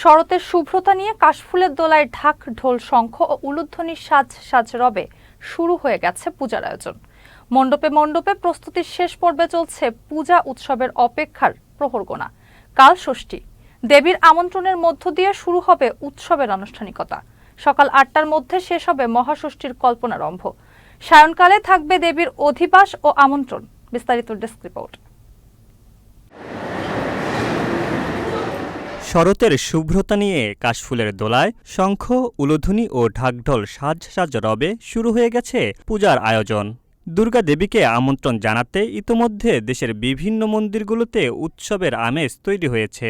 শরতের শুভ্রতা নিয়ে কাশফুলের দোলায় ঢাক, ঢোল, শঙ্খ ও উলুধ্বনির সাজ সাজ রবে শুরু হয়ে গেছে পূজার আয়োজন। মণ্ডপে মণ্ডপে প্রস্তুতির শেষ পর্বে চলছে পূজা উৎসবের অপেক্ষার প্রহরগোনা কাল ষষ্ঠী। দেবীর আমন্ত্রণের মধ্য দিয়ে শুরু হবে উৎসবের আনুষ্ঠানিকতা। সকাল আটটার মধ্যে শেষ হবে মহাষষ্ঠীর কল্পনারম্ভ। সায়নকালে থাকবে দেবীর অধিবাস ও আমন্ত্রণ। বিস্তারিত ডেস্ক রিপোর্ট। শরতের শুভ্রতা নিয়ে কাশফুলের দোলায় শঙ্খ উলুধ্বনি ও ঢাকঢোল সাজ সাজ রবে শুরু হয়ে গেছে পূজার আয়োজন। দুর্গা দেবীকে আমন্ত্রণ জানাতে ইতোমধ্যে দেশের বিভিন্ন মন্দিরগুলোতে উৎসবের আমেজ তৈরি হয়েছে।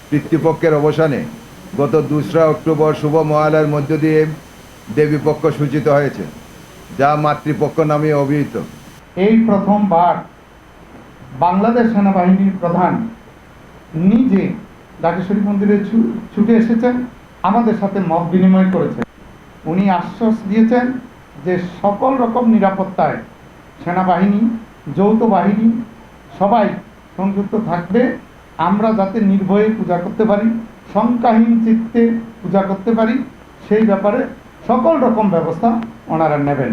পিতৃপক্ষের অবসানে গত দোসরা অক্টোবর শুভ মহালয়ার মধ্য দিয়ে দেবীপক্ষ সূচিত হয়েছে যা মাতৃপক্ষ নামে অভিহিত। এই প্রথমবার বাংলাদেশ সেনাবাহিনীর প্রধান নিজে ঢাকেশ্বরী মন্দিরে ছুটে এসেছেন, আমাদের সাথে মত বিনিময় করেছেন। উনি আশ্বাস দিয়েছেন যে সকল রকম নিরাপত্তায় সেনাবাহিনী, যৌথ বাহিনী সবাই সংযুক্ত থাকবে। আমরা যাতে নির্ভয়ে পূজা করতে পারি, শঙ্কাহীন চিত্তে পূজা করতে পারি, সেই ব্যাপারে সকল রকম ব্যবস্থা ওনারা নেবেন।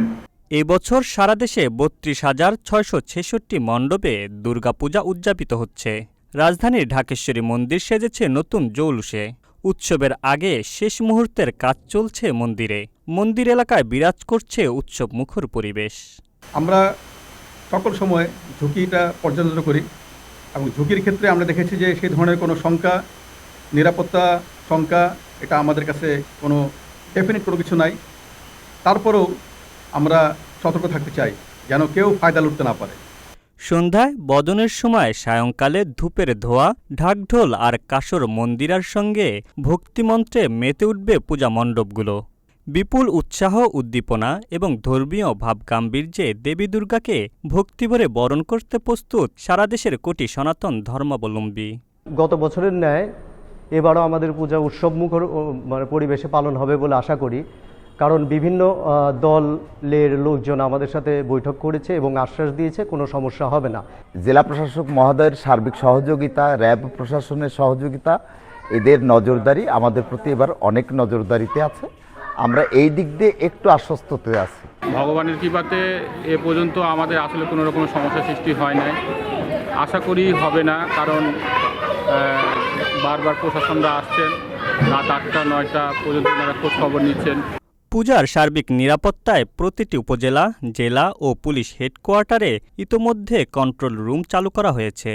এবছর সারা দেশে বত্রিশ হাজার ছয়শো ছেষট্টি মণ্ডপে দুর্গাপূজা উদযাপিত হচ্ছে। রাজধানীর ঢাকেশ্বরী মন্দির সেজেছে নতুন জৌলুসে। উৎসবের আগে শেষ মুহূর্তের কাজ চলছে মন্দিরে। মন্দির এলাকায় বিরাজ করছে উৎসব মুখর পরিবেশ। আমরা সকল সময় ঝুঁকিটা পর্যালোচনা করি এবং ঝুঁকির ক্ষেত্রে আমরা দেখেছি যে সেই ধরনের কোনো শঙ্কা, নিরাপত্তা শঙ্কা, এটা আমাদের কাছে কোনো ডেফিনেট কোনো কিছু নাই। তারপরেও আমরা সতর্ক থাকতে চাই, যেন কেউ ফায়দা লুটতে না পারে। সন্ধ্যায় বদনের সময় সায়ংকালে ধূপের ধোয়া ঢাকঢোল আর কাসর মন্দিরার সঙ্গে ভক্তিমন্ত্রে মেতে উঠবে পূজা মণ্ডপগুলো। বিপুল উৎসাহ উদ্দীপনা এবং ধর্মীয় ভাবগাম্ভীর্যে দেবী দুর্গাকে ভক্তিভরে বরণ করতে প্রস্তুত সারা দেশের কোটি সনাতন ধর্মাবলম্বী। গত বছরের ন্যায় এবারও আমাদের পূজা উৎসবমুখর ও, মানে পরিবেশে পালন হবে বলে আশা করি। কারণ বিভিন্ন দলের লোকজন আমাদের সাথে বৈঠক করেছে এবং আশ্বাস দিয়েছে কোনো সমস্যা হবে না। জেলা প্রশাসক মহোদয়ের সার্বিক সহযোগিতা র্যাব প্রশাসনের সহযোগিতা এদের নজরদারি আমাদের প্রতি এবার অনেক নজরদারিতে আছে। আমরা এই দিক দিয়ে একটু আশ্বস্ততে আছি। ভগবানের কৃপাতে এ পর্যন্ত আমাদের আসলে কোনো রকম সমস্যা সৃষ্টি হয় নাই। আশা করি হবে না কারণ বারবার প্রশাসনরা আসছেন। রাত আটটা নয়টা পর্যন্ত তারা খোঁজ খবর নিচ্ছেন। পূজার সার্বিক নিরাপত্তায় প্রতিটি উপজেলা জেলা ও পুলিশ হেডকোয়ার্টারে ইতোমধ্যে কন্ট্রোল রুম চালু করা হয়েছে।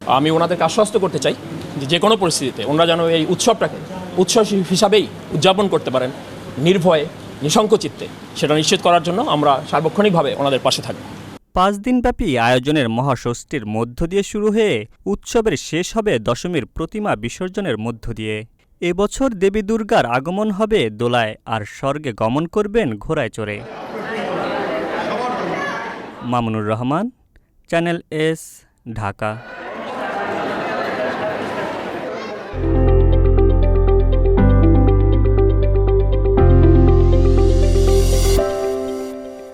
আমি ওনাদেরকে আশ্বস্ত করতে চাই যে যে কোনো পরিস্থিতিতে ওনারা যেন এই উৎসবটাকে উৎসব হিসাবেই উদযাপন করতে পারেন নির্ভয়ে নিঃসংকোচিত্তে সেটা নিশ্চিত করার জন্য আমরা সার্বক্ষণিকভাবে ওনাদের পাশে থাকব। পাঁচ দিনব্যাপী আয়োজনের মহাষষ্ঠীর মধ্য দিয়ে শুরু হয়ে উৎসবের শেষ হবে দশমীর প্রতিমা বিসর্জনের মধ্য দিয়ে। এবছর দেবী দুর্গার আগমন হবে দোলায় আর স্বর্গে গমন করবেন ঘোড়ায় চড়ে। Mamunur Rahman, channel S, Dhaka.